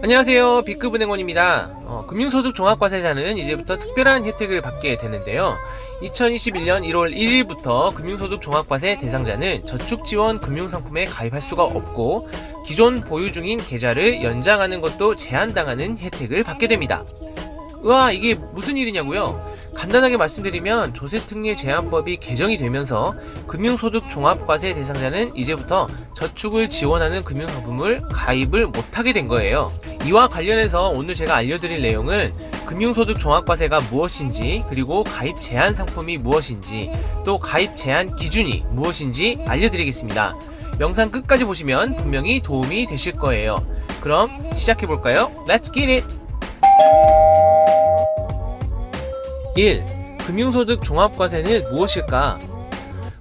안녕하세요. B급은행원입니다. 어, 금융소득 종합과세자는 이제부터 특별한 혜택을 받게 되는데요. 2021년 1월 1일부터 금융소득 종합과세 대상자는 저축지원 금융상품에 가입할 수가 없고 기존 보유 중인 계좌를 연장하는 것도 제한당하는 혜택을 받게 됩니다. 우와 이게 무슨 일이냐고요? 간단하게 말씀드리면 조세특례 제한법이 개정이 되면서 금융소득 종합과세 대상자는 이제부터 저축을 지원하는 금융상품을 가입을 못하게 된 거예요. 이와 관련해서 오늘 제가 알려드릴 내용은 금융소득 종합과세가 무엇인지 그리고 가입 제한 상품이 무엇인지 또 가입 제한 기준이 무엇인지 알려드리겠습니다. 영상 끝까지 보시면 분명히 도움이 되실 거예요. 그럼 시작해볼까요? Let's get it! 1. 금융소득 종합과세는 무엇일까?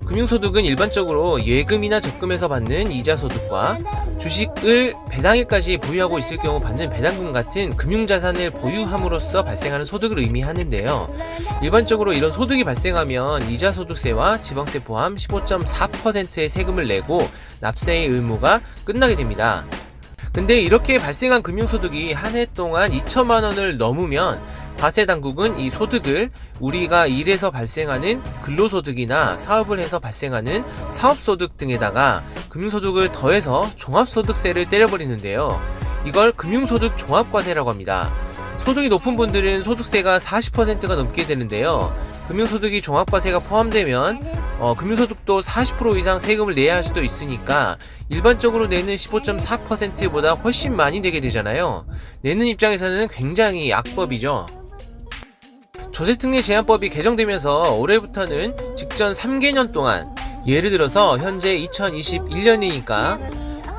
금융소득은 일반적으로 예금이나 적금에서 받는 이자 소득과 주식을 배당일까지 보유하고 있을 경우 받는 배당금 같은 금융자산을 보유함으로써 발생하는 소득을 의미하는데요. 일반적으로 이런 소득이 발생하면 이자 소득세와 지방세 포함 15.4%의 세금을 내고 납세의 의무가 끝나게 됩니다. 근데 이렇게 발생한 금융소득이 한 해 동안 2천만 원을 넘으면 과세 당국은 이 소득을 우리가 일해서 발생하는 근로소득이나 사업을 해서 발생하는 사업소득 등에다가 금융소득을 더해서 종합소득세를 때려버리는데요. 이걸 금융소득 종합과세라고 합니다. 소득이 높은 분들은 소득세가 40%가 넘게 되는데요. 금융소득이 종합과세가 포함되면 어, 금융소득도 40% 이상 세금을 내야 할 수도 있으니까 일반적으로 내는 15.4%보다 훨씬 많이 내게 되잖아요. 내는 입장에서는 굉장히 악법이죠. 조세특례 제한법이 개정되면서 올해부터는 직전 3개년 동안 예를 들어서 현재 2021년이니까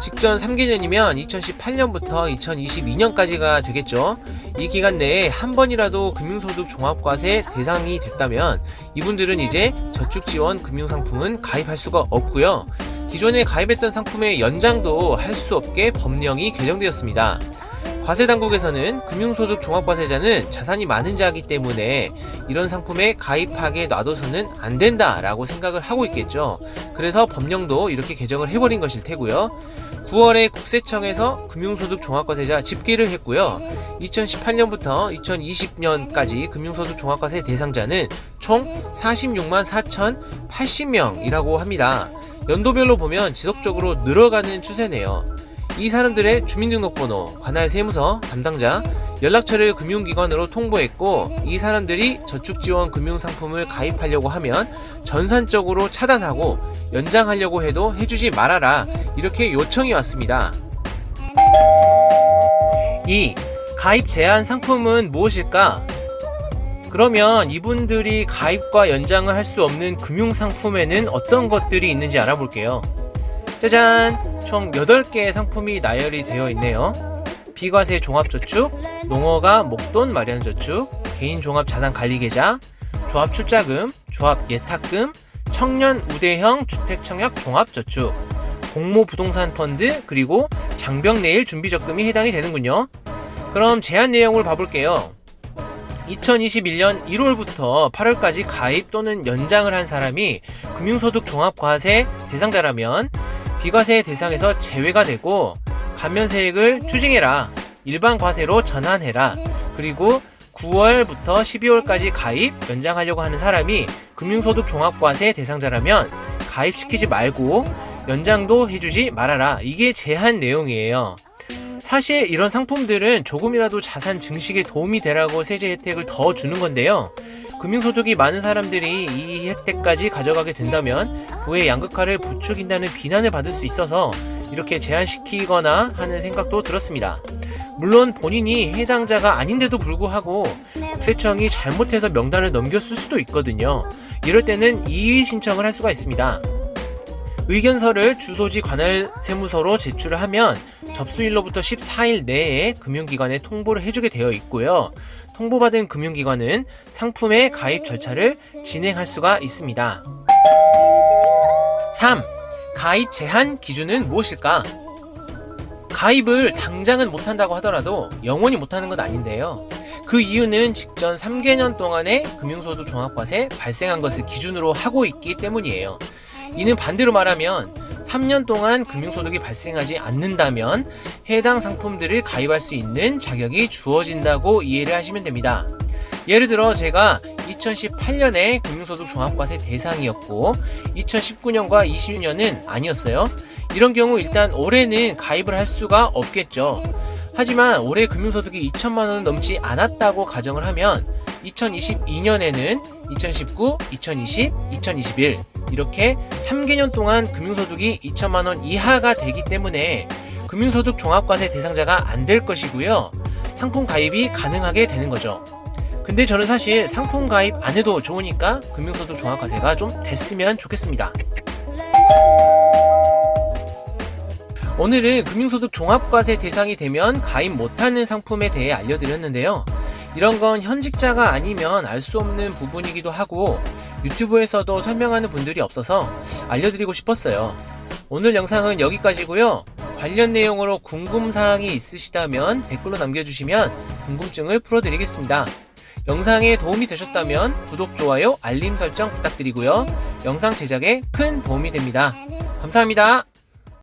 직전 3개년이면 2018년부터 2022년까지가 되겠죠. 이 기간 내에 한 번이라도 금융소득 종합과세 대상이 됐다면 이분들은 이제 저축지원 금융상품은 가입할 수가 없고요. 기존에 가입했던 상품의 연장도 할 수 없게 법령이 개정되었습니다. 과세 당국에서는 금융소득 종합과세자는 자산이 많은 자이기 때문에 이런 상품에 가입하게 놔둬서는 안 된다라고 생각을 하고 있겠죠. 그래서 법령도 이렇게 개정을 해버린 것일 테고요. 9월에 국세청에서 금융소득 종합과세자 집계를 했고요. 2018년부터 2020년까지 금융소득 종합과세 대상자는 총 46만 4,080명이라고 합니다. 연도별로 보면 지속적으로 늘어가는 추세네요. 이 사람들의 주민등록번호, 관할 세무서, 담당자, 연락처를 금융기관으로 통보했고 이 사람들이 저축지원 금융상품을 가입하려고 하면 전산적으로 차단하고 연장하려고 해도 해주지 말아라 이렇게 요청이 왔습니다. 2. 가입 제한 상품은 무엇일까? 그러면 이분들이 가입과 연장을 할 수 없는 금융상품에는 어떤 것들이 있는지 알아볼게요. 짜잔! 총 8개의 상품이 나열이 되어 있네요. 비과세 종합저축, 농어가 목돈 마련저축, 개인 종합 자산 관리 계좌, 조합 출자금, 조합 예탁금, 청년 우대형 주택 청약 종합저축, 공모 부동산 펀드, 그리고 장병 내일 준비적금이 해당이 되는군요. 그럼 제한 내용을 봐볼게요. 2021년 1월부터 8월까지 가입 또는 연장을 한 사람이 금융소득 종합과세 대상자라면 비과세 대상에서 제외가 되고 감면세액을 추징해라. 일반 과세로 전환해라. 그리고 9월부터 12월까지 가입 연장하려고 하는 사람이 금융소득 종합과세 대상자라면 가입시키지 말고 연장도 해주지 말아라. 이게 제한 내용이에요. 사실 이런 상품들은 조금이라도 자산 증식에 도움이 되라고 세제 혜택을 더 주는 건데요. 금융소득이 많은 사람들이 이 혜택까지 가져가게 된다면 부의 양극화를 부추긴다는 비난을 받을 수 있어서 이렇게 제한시키거나 하는 생각도 들었습니다. 물론 본인이 해당자가 아닌데도 불구하고 국세청이 잘못해서 명단을 넘겼을 수도 있거든요. 이럴 때는 이의 신청을 할 수가 있습니다. 의견서를 주소지 관할 세무서로 제출을 하면 접수일로부터 14일 내에 금융기관에 통보를 해주게 되어 있고요. 통보받은 금융기관은 상품의 가입 절차를 진행할 수가 있습니다. 3. 가입 제한 기준은 무엇일까? 가입을 당장은 못한다고 하더라도 영원히 못하는 건 아닌데요. 그 이유는 직전 3개년 동안의 금융소득 종합과세 발생한 것을 기준으로 하고 있기 때문이에요. 이는 반대로 말하면 3년 동안 금융소득이 발생하지 않는다면 해당 상품들을 가입할 수 있는 자격이 주어진다고 이해를 하시면 됩니다. 예를 들어 제가 2018년에 금융소득 종합과세 대상이었고 2019년과 20년은 아니었어요. 이런 경우 일단 올해는 가입을 할 수가 없겠죠. 하지만 올해 금융소득이 2천만 원은 넘지 않았다고 가정을 하면 2022년에는 2019, 2020, 2021 이렇게 3개년 동안 금융소득이 2천만 원 이하가 되기 때문에 금융소득 종합과세 대상자가 안 될 것이고요. 상품 가입이 가능하게 되는 거죠. 근데 저는 사실 상품 가입 안 해도 좋으니까 금융소득 종합과세가 좀 됐으면 좋겠습니다. 오늘은 금융소득 종합과세 대상이 되면 가입 못하는 상품에 대해 알려드렸는데요. 이런 건 현직자가 아니면 알 수 없는 부분이기도 하고 유튜브에서도 설명하는 분들이 없어서 알려드리고 싶었어요. 오늘 영상은 여기까지고요. 관련 내용으로 궁금사항이 있으시다면 댓글로 남겨주시면 궁금증을 풀어드리겠습니다. 영상에 도움이 되셨다면 구독, 좋아요, 알림 설정 부탁드리고요. 영상 제작에 큰 도움이 됩니다. 감사합니다.